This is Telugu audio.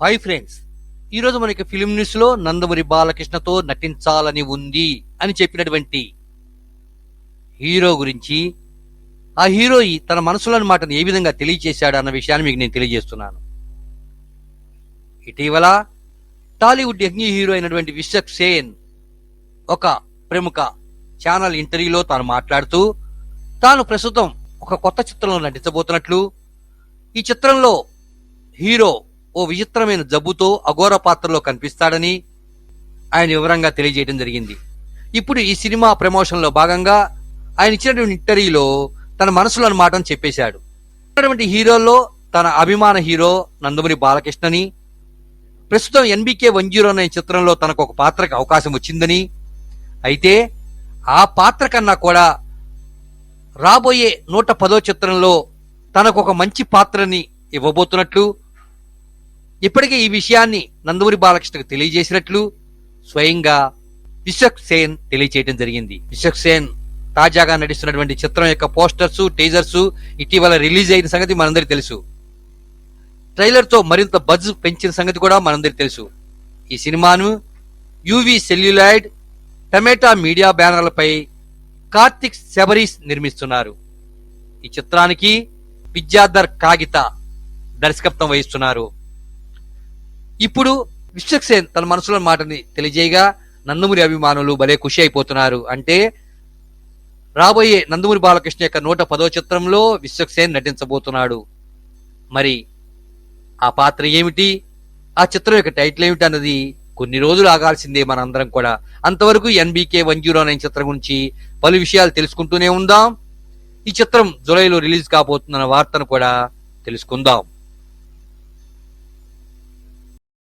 హాయ్ ఫ్రెండ్స్ ఈరోజు మనకి ఫిలిం న్యూస్లో నందమూరి బాలకృష్ణతో నటించాలని ఉంది అని చెప్పినటువంటి హీరో గురించి ఆ హీరో తన మనసులోని మాటను ఏ విధంగా తెలియజేశాడు అన్న విషయాన్ని మీకు నేను తెలియజేస్తున్నాను. ఇటీవల టాలీవుడ్ యజ్ఞ హీరో అయినటువంటి విశ్వక్ సేన్ ఒక ప్రముఖ ఛానల్ ఇంటర్వ్యూలో తాను మాట్లాడుతూ తాను ప్రస్తుతం ఒక కొత్త చిత్రంలో నటించబోతున్నట్లు ఈ చిత్రంలో హీరో ఓ విచిత్రమైన జబ్బుతో అఘోర పాత్రలో కనిపిస్తాడని ఆయన వివరంగా తెలియజేయడం జరిగింది. ఇప్పుడు ఈ సినిమా ప్రమోషన్లో భాగంగా ఆయన ఇచ్చినటువంటి ఇంటర్వ్యూలో తన మనసులోని మాటను చెప్పేశాడు. ఉన్నటువంటి హీరోల్లో తన అభిమాన హీరో నందమూరి బాలకృష్ణని ప్రస్తుతం ఎన్బికే వన్ జీరో అనే చిత్రంలో తనకు ఒక పాత్రకు అవకాశం వచ్చిందని అయితే ఆ పాత్ర కన్నా కూడా రాబోయే నూట పదో చిత్రంలో తనకు ఒక మంచి పాత్రని ఇవ్వబోతున్నట్లు ఇప్పటికే ఈ విషయాన్ని నందమూరి బాలకృష్ణకు తెలియజేసినట్లు స్వయంగా విశ్వక్ సేన్ తెలియజేయడం జరిగింది. విశ్వక్ సేన్ తాజాగా నటిస్తున్నటువంటి చిత్రం యొక్క పోస్టర్స్ టీజర్స్ ఇటీవల రిలీజ్ అయిన సంగతి మనందరికీ తెలుసు. ట్రైలర్తో మరింత బజ్ పెంచిన సంగతి కూడా మనందరికీ తెలుసు. ఈ సినిమాను యూవి సెల్యులాయిడ్ టమేటా మీడియా బ్యానర్లపై కార్తిక్ శబరీస్ నిర్మిస్తున్నారు. ఈ చిత్రానికి విద్యాధర్ కాగిత దర్శకత్వం వహిస్తున్నారు. ఇప్పుడు విశ్వక్సేన్ తన మనసులో మాటని తెలియజేయగా నందమూరి అభిమానులు భలే ఖుషి అయిపోతున్నారు. అంటే రాబోయే నందమూరి బాలకృష్ణ యొక్క నూట పదో చిత్రంలో విశ్వక్సేన్ నటించబోతున్నాడు. మరి ఆ పాత్ర ఏమిటి? ఆ చిత్రం యొక్క టైటిల్ ఏమిటి అన్నది కొన్ని రోజులు ఆగాల్సిందే మనందరం కూడా. అంతవరకు ఎన్బీకే వన్ జీరో నైన్ చిత్రం గురించి పలు విషయాలు తెలుసుకుంటూనే ఉందాం. ఈ చిత్రం జూలైలో రిలీజ్ కాబోతుందన్న వార్తను కూడా తెలుసుకుందాం.